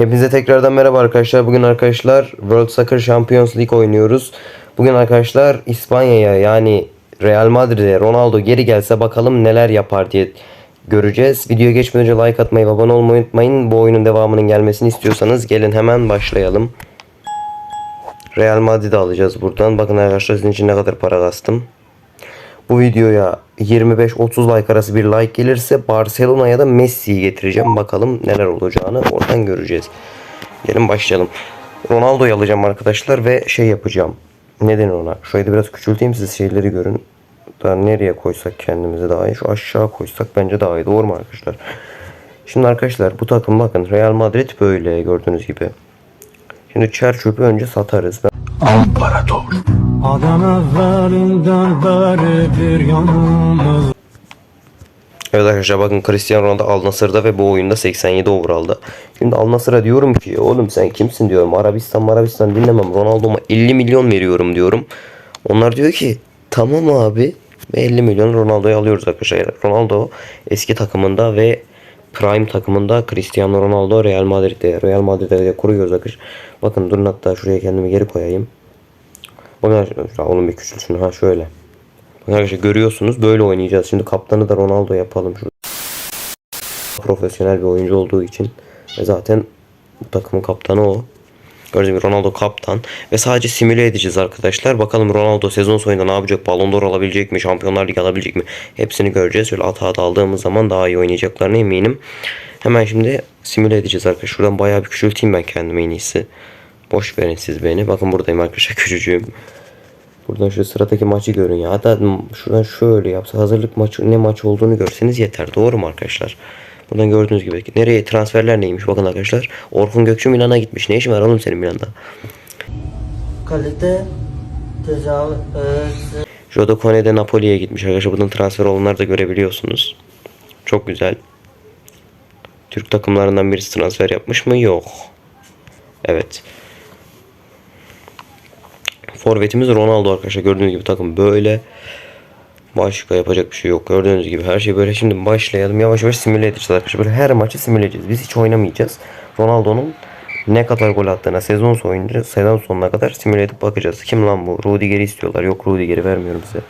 Hepinize tekrardan merhaba arkadaşlar. Bugün arkadaşlar World Soccer Champions League oynuyoruz. Bugün arkadaşlar İspanya'ya yani Real Madrid'e Ronaldo geri gelse bakalım neler yapar diye göreceğiz. Videoya geçmeden önce like atmayı ve abone olmayı unutmayın. Bu oyunun devamının gelmesini istiyorsanız gelin hemen başlayalım. Real Madrid'i alacağız buradan. Bakın arkadaşlar sizin için ne kadar para kastım. Bu videoya 25-30 like arası bir like gelirse Barcelona'ya da Messi'yi getireceğim. Bakalım neler olacağını oradan göreceğiz. Gelin başlayalım. Ronaldo'yu alacağım arkadaşlar ve şey yapacağım. Ne denir ona? Da biraz küçülteyim siz şeyleri görün. Daha nereye koysak kendimize daha iyi. Şu aşağı koysak bence daha iyi. Doğru mu arkadaşlar? Şimdi arkadaşlar bu takım bakın Real Madrid böyle gördüğünüz gibi. Şimdi çer çöpü önce satarız. Ben Adem evvelinden beri bir yanımız Evet arkadaşlar bakın Cristiano Ronaldo Al Nassr'da ve bu oyunda 87 over aldı. Şimdi Al Nassr'a diyorum ki oğlum sen kimsin diyorum. Arabistan Arabistan dinlemem. Ronaldo'ma 50 milyon veriyorum diyorum. Onlar diyor ki tamam abi ve 50 milyon Ronaldo'yu alıyoruz arkadaşlar. Ronaldo eski takımında ve Prime takımında Cristiano Ronaldo Real Madrid'de Real Madrid'de de kuruyoruz arkadaşlar. Bakın durun hatta şuraya kendimi geri koyayım. Bakın arkadaşlar oğlum bir küçülsün ha şöyle. Bakın arkadaşlar görüyorsunuz böyle oynayacağız. Şimdi kaptanı da Ronaldo yapalım. Şurada. Profesyonel bir oyuncu olduğu için. Ve zaten bu takımın kaptanı o. Gördüğünüz gibi Ronaldo kaptan. Ve sadece simüle edeceğiz arkadaşlar. Bakalım Ronaldo sezon sonunda ne yapacak? Ballon d'Or alabilecek mi? Şampiyonlar Ligi alabilecek mi? Hepsini göreceğiz. Şöyle at aldığımız zaman daha iyi oynayacaklarına eminim. Hemen şimdi simüle edeceğiz arkadaşlar. Şuradan bayağı bir küçülteyim ben kendime en iyisi. Boş verin siz beni. Bakın buradayım arkadaşlar küçücüğüm. Buradan şu sıradaki maçı görün ya. Hatta şuradan şöyle yapsa hazırlık maçı ne maç olduğunu görseniz yeter. Doğru mu arkadaşlar? Buradan gördüğünüz gibi. Nereye transferler neymiş bakın arkadaşlar. Orkun Gökçü Milan'a gitmiş. Ne işin var oğlum senin Milan'da? Kalite tecavüz Jodo Kone de Napoli'ye gitmiş arkadaşlar. Buradan transfer olanları da görebiliyorsunuz. Çok güzel. Türk takımlarından birisi transfer yapmış mı? Yok. Evet. Forvetimiz Ronaldo arkadaşlar. Gördüğünüz gibi takım böyle. Başka yapacak bir şey yok. Gördüğünüz gibi her şey böyle. Şimdi başlayalım. Yavaş yavaş simüle edeceğiz arkadaşlar. Böyle her maçı simüle edeceğiz. Biz hiç oynamayacağız. Ronaldo'nun ne kadar gol attığına sezon sonunda sezon sonuna kadar simüle edip bakacağız. Kim lan bu? Rudiger'i istiyorlar. Yok Rudiger'i vermiyorum size.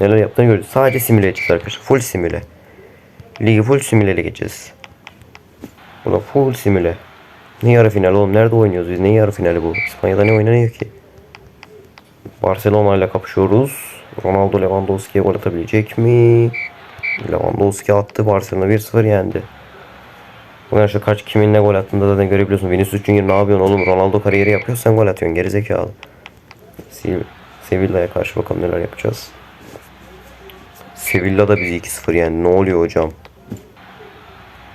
Neler yaptığını göreceğiz. Sadece simüle edeceğiz arkadaşlar. Full simüle. Ligi full simüleyle geçeceğiz. Buna full simüle. Ne yarı final oğlum? Nerede oynuyoruz biz? Ne yarı finali bu? İspanya'da ne oynanıyor ki? Barcelona ile kapışıyoruz. Ronaldo Lewandowski'ye gol atabilecek mi? Lewandowski attı. Barcelona 1-0 yendi. Bugün şu kaç kimin ne gol attığını da zaten görebiliyorsun. Vinicius Junior ne yapıyorsun oğlum? Ronaldo kariyeri yapıyor sen gol atıyorsun. Gerizekalı. Sevilla'ya karşı bakalım neler yapacağız. Sevilla da bizi 2-0 yendi. Ne oluyor hocam?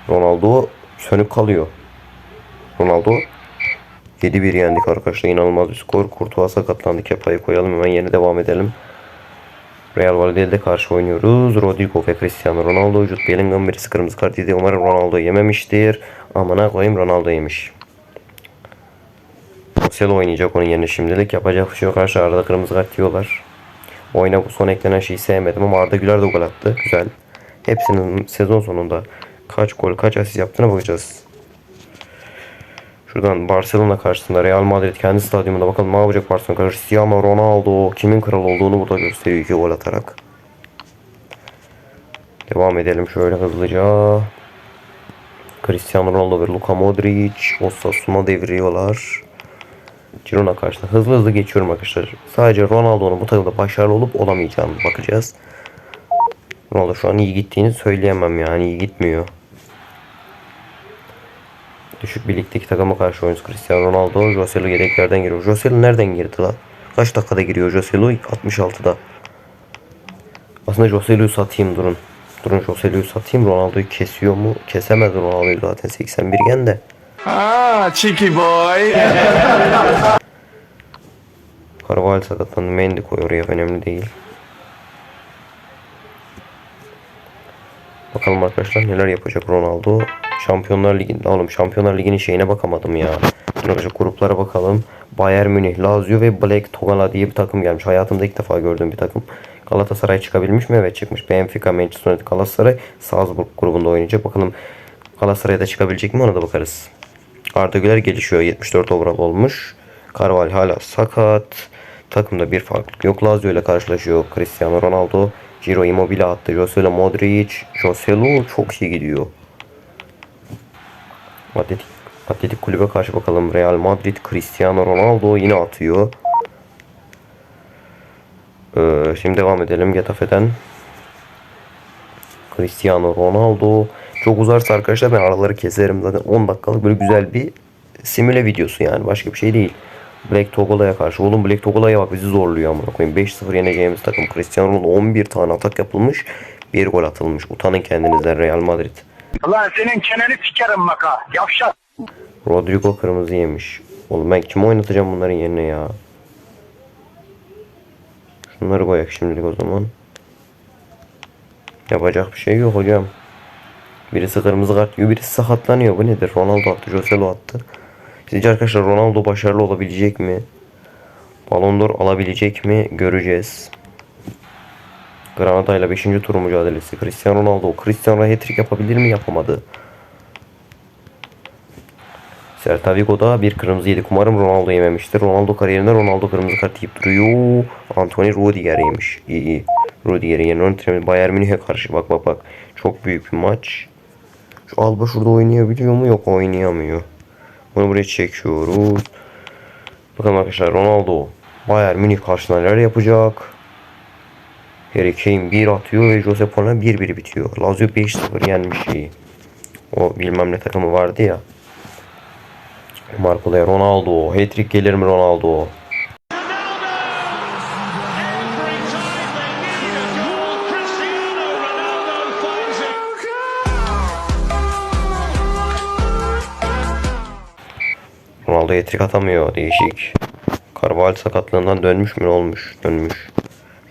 Ronaldo sönük kalıyor. Ronaldo 7-1 yendik arkadaşlar. İnanılmaz bir skor. Kurtuğa sakatlandı. Kepa'yı koyalım. Hemen yeni devam edelim. Real Valladolid'e karşı oynuyoruz. Rodrigo ve Cristiano Ronaldo. Jude Bellingham birisi kırmızı kart yedi. Umarım Ronaldo yememiştir. Amına koyayım Ronaldo yemiş. Marcelo oynayacak onun yerine şimdilik. Yapacak bir şey yok. Karşı arada kırmızı kart diyorlar. Oyuna bu son eklenen şeyi sevmedim ama Arda Güler de gol attı. Güzel. Hepsinin sezon sonunda kaç gol kaç asist yaptığına bakacağız. Şuradan Barcelona karşısında Real Madrid kendi stadyumunda bakalım ne yapacak Barcelona. Cristiano Ronaldo kimin kral olduğunu burada gösteriyor iki gol atarak. Devam edelim şöyle hızlıca. Cristiano Ronaldo ve Luka Modric Osasuna deviriyorlar. Girona karşısında hızlı hızlı geçiyorum arkadaşlar. Sadece Ronaldo'nun bu takımda başarılı olup olamayacağını bakacağız. Ronaldo şu an iyi gittiğini söyleyemem yani iyi gitmiyor. Düşük birlikteki takıma karşı oyuncu Cristiano Ronaldo. Joselu yedeklerden giriyor. Joselu nereden girdi la? Kaç dakikada giriyor Joselu? 66'da. Aslında Joselu'yu satayım durun. Durun Joselu'yu satayım. Ronaldo'yu kesiyor mu? Kesemez Ronaldo'yu zaten 81 gen de. Ah, cheeky boy Carvalho sakatlandı. Mendy koy oraya önemli değil. Bakalım arkadaşlar neler yapacak Ronaldo. Şampiyonlar Ligi'nde oğlum Şampiyonlar Ligi'nin şeyine bakamadım ya. Arkadaşlar gruplara bakalım. Bayern Münih, Lazio ve Black Togala diye bir takım gelmiş. Hayatımda ilk defa gördüğüm bir takım. Galatasaray çıkabilmiş mi? Evet çıkmış. Benfica, Manchester United, Galatasaray Salzburg grubunda oynayacak. Bakalım Galatasaray'da çıkabilecek mi ona da bakarız. Arda Güler gelişiyor. 74 overall olmuş. Carvalho hala sakat. Takımda bir farklılık yok. Lazio ile karşılaşıyor. Cristiano Ronaldo. Ciro Immobile attı. Joselu Modric. Joselu çok iyi gidiyor. Atletik, Atletik kulübe karşı bakalım. Real Madrid Cristiano Ronaldo yine atıyor. Ee, şimdi devam edelim Getafe'den. Cristiano Ronaldo. Çok uzarsa arkadaşlar ben araları keserim. Zaten 10 dakikalık böyle güzel bir simüle videosu yani. Başka bir şey değil. Black Togola'ya karşı. Oğlum Black Togola'ya bak bizi zorluyor amına koyayım. 5-0 yeneceğimiz takım. Cristiano Ronaldo 11 tane atak yapılmış. Bir gol atılmış. Utanın kendinizden Real Madrid. Ulan senin çeneni sikerim bak ha. Yavşak. Rodrigo kırmızı yemiş. Oğlum ben kimi oynatacağım bunların yerine ya? Şunları koyak şimdilik o zaman. Yapacak bir şey yok hocam. Birisi kırmızı kart yiyor, birisi sakatlanıyor. Bu nedir? Ronaldo attı, Joselu attı. Sizce arkadaşlar Ronaldo başarılı olabilecek mi? Ballon d'Or alabilecek mi? Göreceğiz. Granada ile 5. tur mücadelesi. Cristiano Ronaldo. Cristiano hat-trick yapabilir mi? Yapamadı. Celta Vigo'da bir kırmızı yedik. Umarım Ronaldo yememiştir. Ronaldo kariyerinde Ronaldo kırmızı kart yiyip duruyor. Anthony Rudiger yemiş. İyi iyi. Rudiger'in yerine ön Bayern Münih'e karşı. Bak bak bak. Çok büyük bir maç. Şu Alba şurada oynayabiliyor mu? Yok oynayamıyor. Bunu buraya çekiyoruz. Bakalım arkadaşlar Ronaldo Bayern Münih karşısında neler yapacak? Harry Kane 1 atıyor ve Josep Pona 1-1 bitiyor. Lazio 5-0 yenmiş şeyi. O bilmem ne takımı vardı ya. Marco Ronaldo. Hat-trick gelir mi Ronaldo? Ronaldo hat-trick atamıyor. Değişik. Carvalho sakatlığından dönmüş mü? Olmuş? Dönmüş.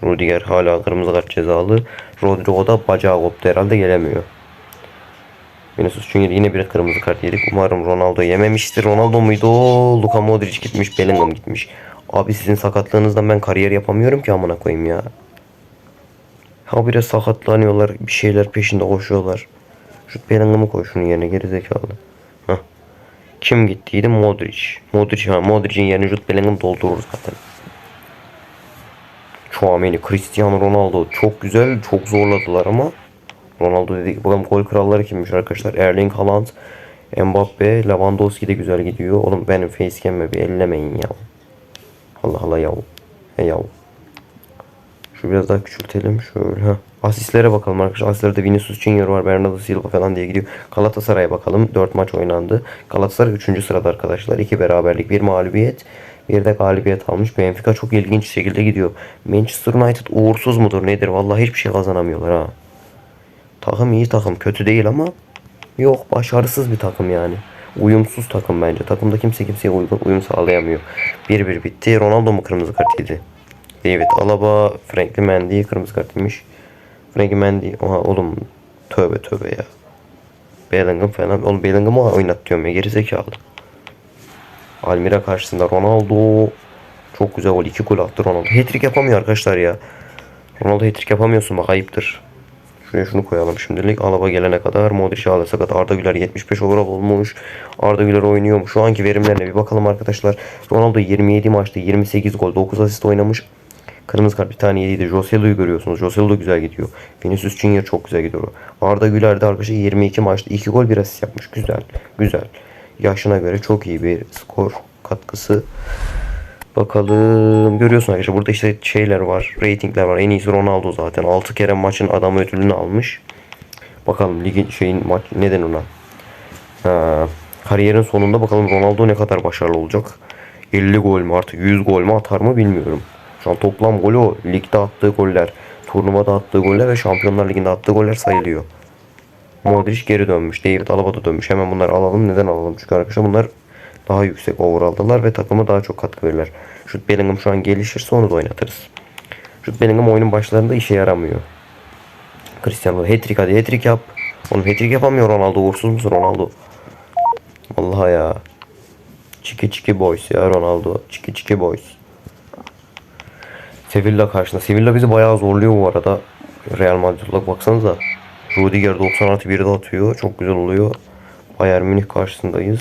Rudiger hala kırmızı kart cezalı. Rodrigo da bacağı koptu herhalde gelemiyor. Vinicius Junior yine bir kırmızı kart yedik. Umarım Ronaldo yememiştir. Ronaldo muydu o? Luka Modric gitmiş. Bellingham gitmiş. Abi sizin sakatlığınızdan ben kariyer yapamıyorum ki amına koyayım ya. Habire sakatlanıyorlar. Bir şeyler peşinde koşuyorlar. Şu Bellingham'ı koy şunun yerine geri zekalı. Kim gittiydi? Modric. Modric ha. Modric'in yerine Jude Bellingham doldurur zaten. Chouameni, Cristiano Ronaldo çok güzel, çok zorladılar ama Ronaldo dedik. Bakalım gol kralları kimmiş arkadaşlar? Erling Haaland, Mbappe, Lewandowski de güzel gidiyor. Oğlum benim facecam'e bir ellemeyin ya. Allah Allah yav. He yav. Şu biraz daha küçültelim şöyle. Heh. Asistlere bakalım arkadaşlar. Asistlerde Vinicius Junior var, Bernardo Silva falan diye gidiyor. Galatasaray'a bakalım. 4 maç oynandı. Galatasaray 3. sırada arkadaşlar. 2 beraberlik, 1 mağlubiyet. Bir de galibiyet almış. Benfica çok ilginç şekilde gidiyor. Manchester United uğursuz mudur nedir? Vallahi hiçbir şey kazanamıyorlar ha. Takım iyi takım. Kötü değil ama yok başarısız bir takım yani. Uyumsuz takım bence. Takımda kimse kimseye uyum sağlayamıyor. 1-1 bitti. Ronaldo mu kırmızı kart yedi? David Alaba, Franklin Mendy kırmızı kart yemiş. Franklin Mendy. Oha oğlum tövbe tövbe ya. Bellingham falan. Oğlum Bellingham'ı oynat diyorum ya. Geri zekalı. Almira karşısında Ronaldo. Çok güzel gol. 2 gol attı Ronaldo. Hat-trick yapamıyor arkadaşlar ya. Ronaldo hat-trick yapamıyorsun bak ayıptır. Şuraya şunu koyalım şimdilik. Alaba gelene kadar Modric hala sakat. Arda Güler 75 overall olmuş. Arda Güler oynuyor mu? Şu anki verimlerine bir bakalım arkadaşlar. Ronaldo 27 maçta 28 gol 9 asist oynamış. Kırmızı kart bir tane yediydi. Joselu'yu görüyorsunuz. Joselu güzel gidiyor. Vinicius Junior çok güzel gidiyor. Arda Güler de arkadaşlar 22 maçta 2 gol 1 asist yapmış. Güzel. Güzel. Yaşına göre çok iyi bir skor katkısı. Bakalım. Görüyorsun arkadaşlar burada işte şeyler var. Ratingler var. En iyisi Ronaldo zaten. 6 kere maçın adamı ödülünü almış. Bakalım ligin şeyin maç neden ona? Ha, kariyerin sonunda bakalım Ronaldo ne kadar başarılı olacak. 50 gol mü artık 100 gol mü atar mı bilmiyorum. Şu an toplam golü o. Ligde attığı goller, turnuvada attığı goller ve Şampiyonlar Ligi'nde attığı goller sayılıyor. Modric geri dönmüş. David Alaba da dönmüş. Hemen bunları alalım. Neden alalım? Çünkü arkadaşlar bunlar daha yüksek overall'dalar ve takıma daha çok katkı verirler. Jude Bellingham şu an gelişirse onu da oynatırız. Jude Bellingham oyunun başlarında işe yaramıyor. Cristiano hat-trick hadi hat-trick yap. Oğlum hat-trick yapamıyor Ronaldo. Uğursuz musun Ronaldo? Vallahi ya. Çiki çiki boys ya Ronaldo. Çiki çiki boys. Sevilla karşısında. Sevilla bizi bayağı zorluyor bu arada. Real Madrid olarak baksanıza. Rudiger 90 artı 1'de atıyor. Çok güzel oluyor. Bayern Münih karşısındayız.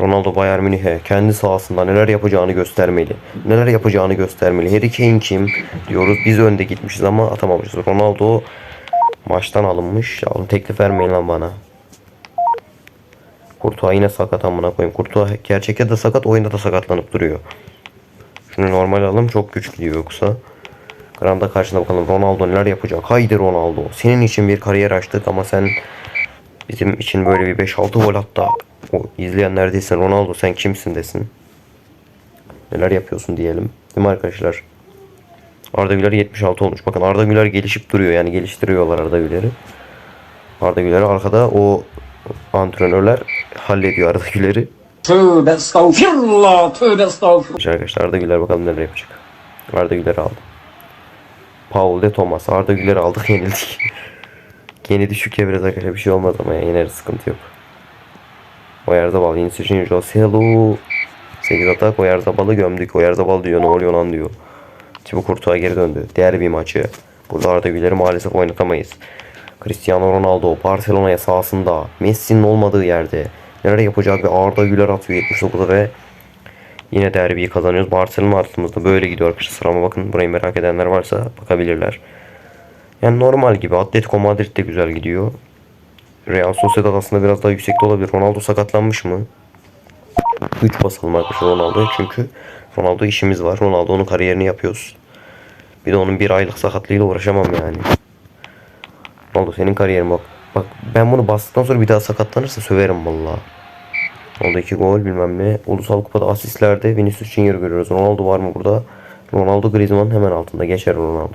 Ronaldo Bayern Münih'e kendi sahasında neler yapacağını göstermeli. Neler yapacağını göstermeli. Harry Kane kim diyoruz. Biz önde gitmişiz ama atamamışız. Ronaldo maçtan alınmış. Ya oğlum teklif vermeyin lan bana. Kurtuğa yine sakat amına koyayım. Kurtuğa gerçekte de sakat, oyunda da sakatlanıp duruyor. Şunu normal alalım çok güç gidiyor yoksa. Gramda karşında bakalım Ronaldo neler yapacak. Haydi Ronaldo. Senin için bir kariyer açtık ama sen bizim için böyle bir 5-6 gol hatta o izleyenler desin Ronaldo sen kimsin desin. Neler yapıyorsun diyelim. Değil mi arkadaşlar? Arda Güler 76 olmuş. Bakın Arda Güler gelişip duruyor. Yani geliştiriyorlar Arda Güler'i. Arda Güler'i arkada o antrenörler hallediyor Arda Güler'i. Tövbe estağfirullah, tövbe estağfirullah. Arkadaşlar Arda Güler bakalım neler yapacak. Arda Güler aldı. Paul de Thomas. Arda Güler aldık yenildik. Yeni düşük ya biraz arkadaşlar bir şey olmaz ama ya yeneriz sıkıntı yok. Oyarzabal yeni seçin Joselu. 8 atak Oyarzabal'ı gömdük. Oyarzabal diyor ne oluyor lan diyor. Thibaut Courtois geri döndü. Derbi maçı. Burada Arda Güler'i maalesef oynatamayız. Cristiano Ronaldo Barcelona'ya sahasında Messi'nin olmadığı yerde neler yapacak bir Arda Güler atıyor 79'a ve Yine derbiyi kazanıyoruz. Barcelona altımızda böyle gidiyor arkadaşlar. Sırama bakın. Burayı merak edenler varsa bakabilirler. Yani normal gibi. Atletico Madrid de güzel gidiyor. Real Sociedad aslında biraz daha yüksekte olabilir. Ronaldo sakatlanmış mı? 3 basalım arkadaşlar Ronaldo'ya çünkü Ronaldo işimiz var. Ronaldo'nun kariyerini yapıyoruz. Bir de onun bir aylık sakatlığıyla uğraşamam yani. Ronaldo senin kariyerin bak. Bak ben bunu bastıktan sonra bir daha sakatlanırsa söverim vallahi. Ronaldo 2 gol bilmem ne. Ulusal Kupa'da asistlerde Vinicius Junior görüyoruz. Ronaldo var mı burada? Ronaldo Griezmann hemen altında. Geçer Ronaldo.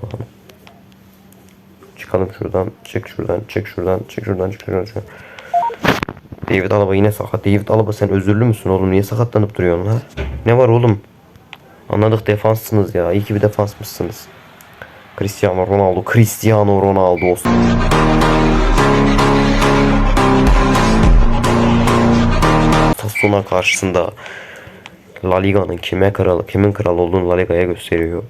Çıkalım şuradan. Çık şuradan. Çık şuradan. Çık şuradan. Çık şuradan. Çık. David Alaba yine sakat. David Alaba sen özürlü müsün oğlum? Niye sakatlanıp duruyorsun lan? Ne var oğlum? Anladık defanssınız ya. İyi ki bir defansmışsınız. Cristiano Ronaldo. Cristiano Ronaldo. Sassuolo karşısında La Liga'nın kime kral, kimin kral olduğunu La Liga'ya gösteriyor.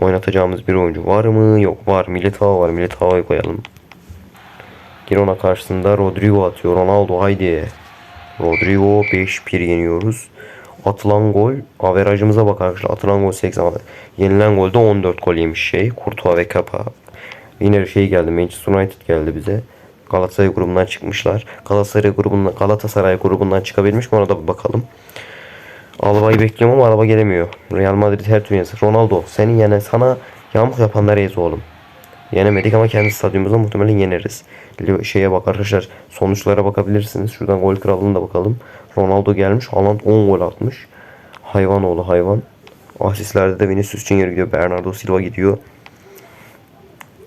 Oynatacağımız bir oyuncu var mı? Yok var. Militao var. Militao'yu koyalım. Girona karşısında Rodrigo atıyor. Ronaldo haydi. Rodrigo 5-1 yeniyoruz. Atılan gol. Averajımıza bak arkadaşlar. Atılan gol 80. Yenilen golde 14 gol yemiş şey. Courtois ve Kapa. Yine şey geldi. Manchester United geldi bize. Galatasaray grubundan çıkmışlar. Galatasaray grubundan Galatasaray grubundan çıkabilmiş mi ona da bir bakalım. Alba'yı bekliyorum ama Alba gelemiyor. Real Madrid her türlü. Ronaldo senin yine sana yamuk yapanlar ez oğlum. Yenemedik ama kendi stadyumumuzda muhtemelen yeneriz. Şeye bak arkadaşlar sonuçlara bakabilirsiniz. Şuradan gol krallığına da bakalım. Ronaldo gelmiş. Haaland 10 gol atmış. Hayvan oğlu hayvan. Asistlerde de Vinicius Junior gidiyor. Bernardo Silva gidiyor.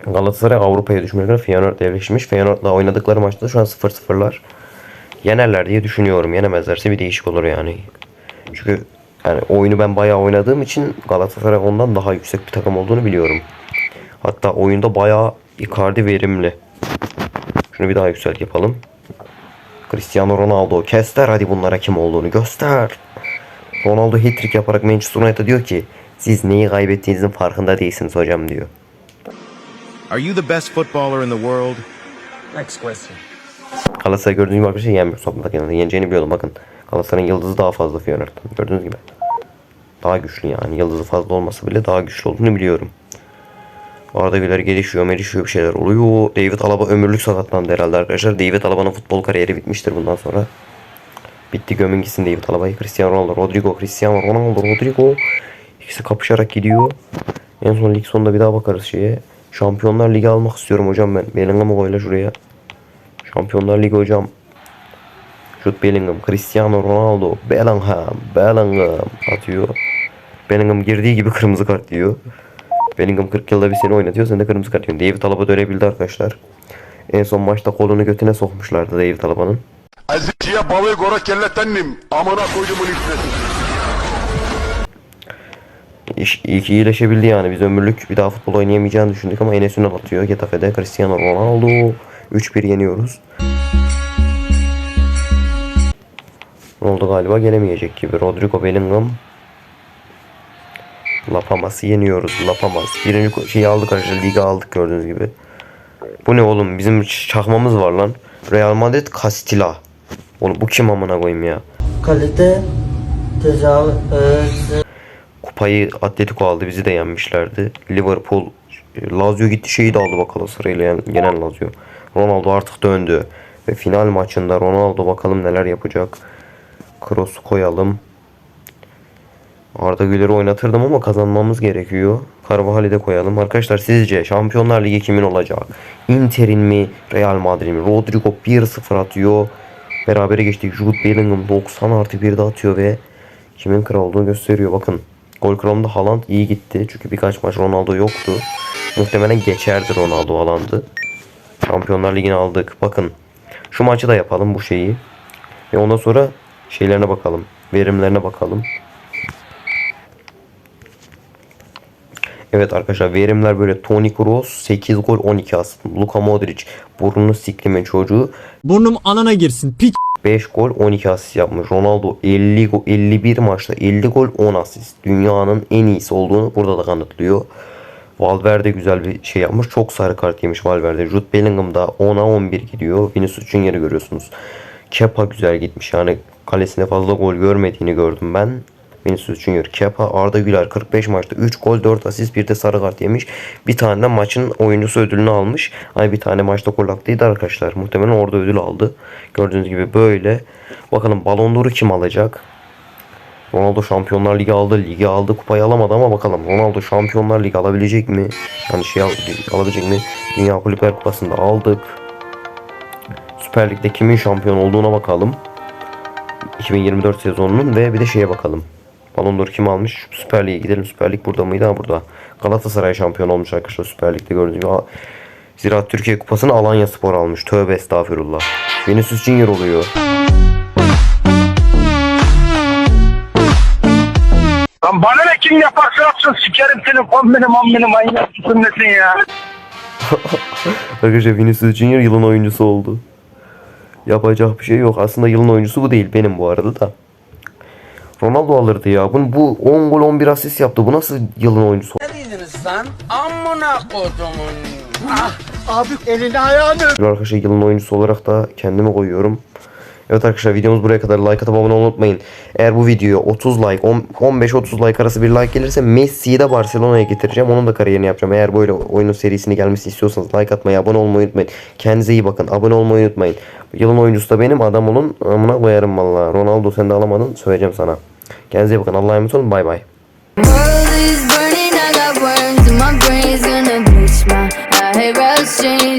Galatasaray Avrupa'ya düşmüşler. Feyenoord devleşmiş. Feyenoord'la oynadıkları maçta şu an 0-0'lar. Yenerler diye düşünüyorum. Yenemezlerse bir değişik olur yani. Çünkü yani oyunu ben bayağı oynadığım için Galatasaray ondan daha yüksek bir takım olduğunu biliyorum. Hatta oyunda bayağı Icardi verimli. Şunu bir daha yükselt yapalım. Cristiano Ronaldo kester hadi bunlara kim olduğunu göster. Ronaldo hat-trick yaparak Manchester United diyor ki siz neyi kaybettiğinizin farkında değilsiniz hocam diyor. Are you the best footballer in the world? Next question. Galatasaray gördüğünüz gibi arkadaşlar yenmiyor sonunda kendini. Yeneceğini biliyordum bakın. Galatasaray'ın yıldızı daha fazla Feyenoord'dan. Gördüğünüz gibi. Daha güçlü yani. Yıldızı fazla olmasa bile daha güçlü olduğunu biliyorum. Arada Güler gelişiyor, melişiyor bir şeyler oluyor. David Alaba ömürlük sakatlandı herhalde arkadaşlar. David Alaba'nın futbol kariyeri bitmiştir bundan sonra. Bitti gömün gitsin David Alaba'yı. Cristiano Ronaldo, Rodrigo, Cristiano Ronaldo, Rodrigo. İkisi kapışarak gidiyor. En son lig sonunda bir daha bakarız şeye. Şampiyonlar Ligi almak istiyorum hocam ben. Bellingham'ı koyla şuraya. Şampiyonlar Ligi hocam. Jude Bellingham, Cristiano Ronaldo, Bellingham, Bellingham atıyor. Bellingham girdiği gibi kırmızı kart diyor. Bellingham 40 yılda bir seni oynatıyor sen de kırmızı kart yiyorsun. David Alaba dönebildi arkadaşlar. En son maçta kolunu götüne sokmuşlardı David Alaba'nın. Azıcıya balığı gora kellettendim. Amına koydumun üstüne. İş, iyileşebildi yani. Biz ömürlük bir daha futbol oynayamayacağını düşündük ama Enes Ünal atıyor. Getafe'de Cristiano Ronaldo 3-1 yeniyoruz. Ronaldo galiba gelemeyecek gibi. Rodrigo Bellingham Lapamas'ı yeniyoruz. Lapamas. Birinci şeyi aldık arkadaşlar. Liga aldık gördüğünüz gibi. Bu ne oğlum? Bizim çakmamız var lan. Real Madrid Castilla. Oğlum bu kim amına koyayım ya? Kalite tecavüz Kupayı Atletico aldı bizi de yenmişlerdi. Liverpool Lazio gitti şeyi de aldı bakalım sırayla yen- yenen Lazio. Ronaldo artık döndü. Ve final maçında Ronaldo bakalım neler yapacak. Kroos koyalım. Arda Güler'i oynatırdım ama kazanmamız gerekiyor. Carvajal'i de koyalım. Arkadaşlar sizce Şampiyonlar Ligi kimin olacak? Inter'in mi? Real Madrid mi? Rodrigo 1-0 atıyor. Berabere geçtik. Jude Bellingham 90 artı 1 de atıyor ve kimin kral olduğunu gösteriyor. Bakın gol kralında Haaland iyi gitti. Çünkü birkaç maç Ronaldo yoktu. Muhtemelen geçerdi Ronaldo Haaland'ı. Şampiyonlar Ligi'ni aldık. Bakın şu maçı da yapalım bu şeyi. Ve ondan sonra şeylerine bakalım. Verimlerine bakalım. Evet arkadaşlar verimler böyle Toni Kroos 8 gol 12 asist. Luka Modric burnunu siklimin çocuğu Burnum anana girsin. Pik. 5 gol 12 asist yapmış. Ronaldo 50 gol 51 maçta 50 gol 10 asist. Dünyanın en iyisi olduğunu burada da kanıtlıyor. Valverde güzel bir şey yapmış. Çok sarı kart yemiş Valverde. Jude Bellingham da 10'a 11 gidiyor. Vinicius Junior'ı görüyorsunuz. Kepa güzel gitmiş. Yani kalesine fazla gol görmediğini gördüm ben. Vinicius Junior, Kepa, Arda Güler 45 maçta 3 gol 4 asist bir de sarı kart yemiş. Bir tane de maçın oyuncusu ödülünü almış. Ay bir tane maçta gol attıydı arkadaşlar. Muhtemelen orada ödül aldı. Gördüğünüz gibi böyle. Bakalım Ballon d'Or'u kim alacak? Ronaldo Şampiyonlar Ligi aldı, ligi aldı, kupayı alamadı ama bakalım Ronaldo Şampiyonlar Ligi alabilecek mi? Yani şey al- alabilecek mi? Dünya Kulüpler Kupası'nda aldık. Süper Lig'de kimin şampiyon olduğuna bakalım. 2024 sezonunun ve bir de şeye bakalım. Ballon d'Or kim almış? Süper Lig'e gidelim. Süper Lig burada mıydı? Ha burada. Galatasaray şampiyon olmuş arkadaşlar Süper Lig'de gördüğünüz gibi. Aa, Ziraat Türkiye Kupası'nı Alanya Spor almış. Tövbe estağfurullah. Vinicius Junior oluyor. Lan bana ne kim yaparsa yapsın sikerim senin kombini mombini manyak mısın nesin ya? Arkadaşlar Vinicius Junior yılın oyuncusu oldu. Yapacak bir şey yok. Aslında yılın oyuncusu bu değil benim bu arada da. Ronaldo alırdı ya. Bu, bu 10 gol 11 asist yaptı. Bu nasıl yılın oyuncusu? Arkadaşlar yılın oyuncusu olarak da kendimi koyuyorum. Evet arkadaşlar videomuz buraya kadar like atıp abone unutmayın. Eğer bu videoya 30 like 15-30 like arası bir like gelirse Messi'yi de Barcelona'ya getireceğim. Onun da kariyerini yapacağım. Eğer böyle oyunun serisini gelmesini istiyorsanız like atmayı abone olmayı unutmayın. Kendinize iyi bakın. Abone olmayı unutmayın. Yılın oyuncusu da benim adam olun. Amına koyarım valla. Ronaldo sen de alamadın. Söyleyeceğim sana. Kendinize iyi bakın. Allah'a emanet olun. Bay bay. My brain's gonna bleach my eyebrows change